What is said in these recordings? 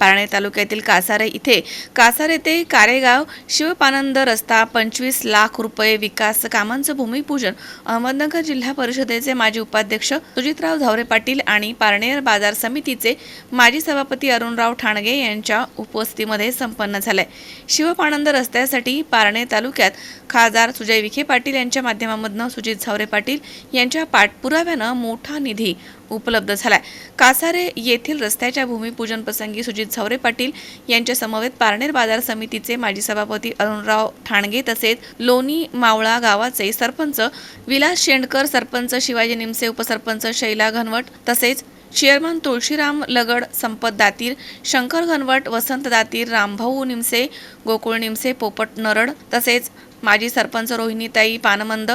पारणे तालुक्यातील कासारे इथे. कासारे ते कारेगाव शिवपानंद रस्ता पंचवीस लाख रुपये विकास कामांचं भूमिपूजन. अहमदनगर जिल्हा परिषदेचे माजी उपाध्यक्ष सुजितराव झावरे पाटील आणि पारनेर बाजार समितीचे माजी सभापती अरुणराव ठाणगे यांच्या उपस्थितीमध्ये संपन्न झालंय. शिवपानंद रस्त्यासाठी पारणे तालुक्यात खासदार सुजय विखे पाटील यांच्या माध्यमामधनं सुजित झावरे पाटील यांच्या पाठपुराव्यानं मोठा निधी उपलब्ध झालाय. कासारे येथील रस्त्याच्या भूमिपूजन प्रसंगी सुजित झवरे पाटील यांच्या समवेत पारनेर बाजार समितीचे माजी सभापती अरुणराव ठाणगे तसेच लोणी मावळा गावाचे सरपंच विलास शेंडकर सरपंच शिवाजी निमसे उपसरपंच शैला घनवट तसेच चेअरमन तुळशीराम लगड संपत दातीर शंकर घनवट वसंत दातीर रामभाऊ निमसे गोकुळ निमसे पोपट नरड तसेच माजी सरपंच रोहिणीताई पानमंद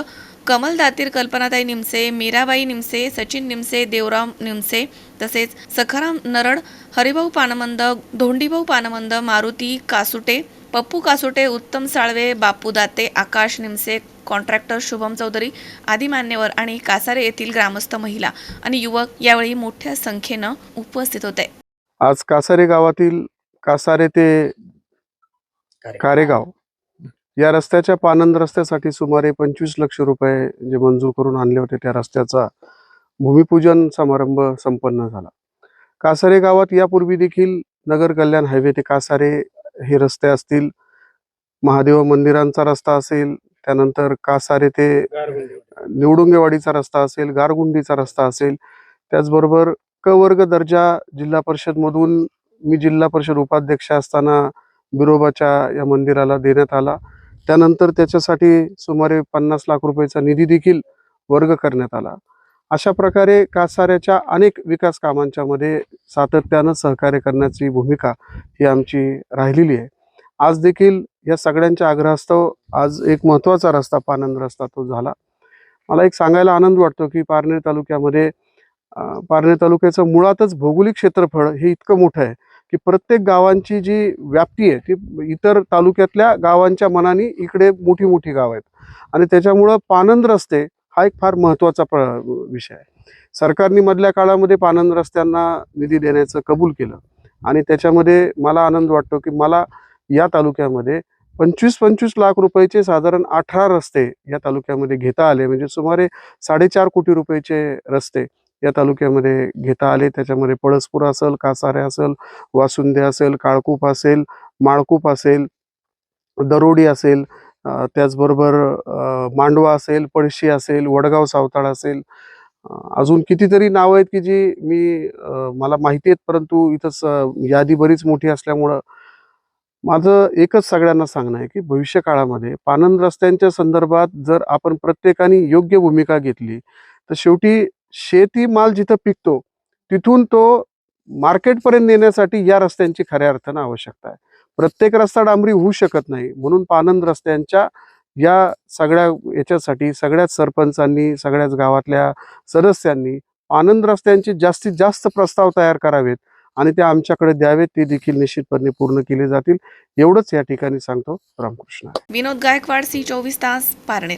कमल दातीर कल्पनाताई निमसे मीराबाई निमसे सचिन निमसे देवराम निमसे तसेच सखाराम नरड हरिभाऊ पानमंद धोंडीभाऊ पानमंद मारुती कासुटे पप्पू कासुटे उत्तम साळवे बापू दाते आकाश निमसे कॉन्ट्रॅक्टर शुभम चौधरी आदी मान्यवर आणि कासारे येथील ग्रामस्थ महिला आणि युवक यावेळी मोठ्या संख्येनं उपस्थित होते. आज कासारे गावातील कासारे ते कारेगाव. या रस्त्याच्या पानंद रस्त्यासाठी सुमारे पंचवीस लक्ष रुपये जे मंजूर करून आणले होते त्या रस्त्याचा भूमिपूजन समारंभ संपन्न झाला. कासारे गावात यापूर्वी देखील नगर कल्याण हायवे ते कासारे हे रस्ते असतील. महादेव मंदिरांचा रस्ता असेल त्यानंतर कासारे ते निवडुंगेवाडीचा रस्ता असेल गारगुंडीचा रस्ता असेल. त्याचबरोबर क वर्ग दर्जा जिल्हा परिषद मधून मी जिल्हा परिषद उपाध्यक्ष असताना बिरोबाच्या या मंदिराला देण्यात आला. त्यानंतर त्याच्यासाठी सुमारे पन्नास लाख रुपयाचा निधी देखील वर्ग करण्यात आला. अशा प्रकारे कासाऱ्याच्या अनेक विकास कामांच्या मध्ये सातत्यानं सहकार्य करण्याची भूमिका ही आमची राहिलेली आहे. आज देखील या सगळ्यांच्या आग्रहास्तव आज एक महत्त्वाचा रस्ता पानंद रस्ता तो झाला. मला एक सांगायला आनंद वाटतो की पारनेर तालुक्यामध्ये पारनेर तालुक्याचं मुळातच भौगोलिक क्षेत्रफळ हे इतकं मोठं आहे. की प्रत्येक गावांची जी व्याप्ती आहे ती इतर तालुक्यातल्या गावांच्या मनाने इकडे मोठी मोठी गाव आहेत. आणि त्याच्यामुळं पानंद रस्ते हा एक फार महत्त्वाचा प्र विषय आहे. सरकारने मधल्या काळामध्ये पानंद रस्त्यांना निधी देण्याचं कबूल केलं. आणि त्याच्यामध्ये मला आनंद वाटतो की मला या तालुक्यामध्ये पंचवीस पंचवीस लाख रुपयाचे साधारण अठरा रस्ते या तालुक्यामध्ये घेता आले. म्हणजे सुमारे साडेचार कोटी रुपयाचे रस्ते या तालुक्यामध्ये घेता आले. त्याच्यामध्ये पळसपूर असेल कासारे असेल वासुंदे असेल काळकूप असेल माळकूप असेल दरोडी असेल त्याचबरोबर मांडवा असेल पळशी असेल वडगाव सावताळ असेल. अजून कितीतरी नावं आहेत की जी मी मला माहिती आहेत परंतु इथंच यादी बरीच मोठी असल्यामुळं माझं एकच सगळ्यांना सांगणं आहे की भविष्य काळामध्ये पानंद रस्त्यांच्या संदर्भात जर आपण प्रत्येकाने योग्य भूमिका घेतली तर शेवटी शेती माल जिथं पिकतो तिथून तो मार्केटपर्यंत नेण्यासाठी या रस्त्यांची खऱ्या अर्थानं आवश्यकता आहे. प्रत्येक रस्ता डांबरी होऊ शकत नाही. म्हणून पानंद रस्त्यांच्या या सगळ्या याच्यासाठी सगळ्याच सरपंचांनी सगळ्याच गावातल्या सदस्यांनी आनंद रस्त्यांचे जास्तीत जास्त प्रस्ताव तयार करावेत आणि ते आमच्याकडे द्यावेत. ते देखील निश्चितपणे पूर्ण केले जातील. एवढंच या ठिकाणी सांगतो. रामकृष्ण. विनोद गायकवाड सी चोवीस तास पारनेर.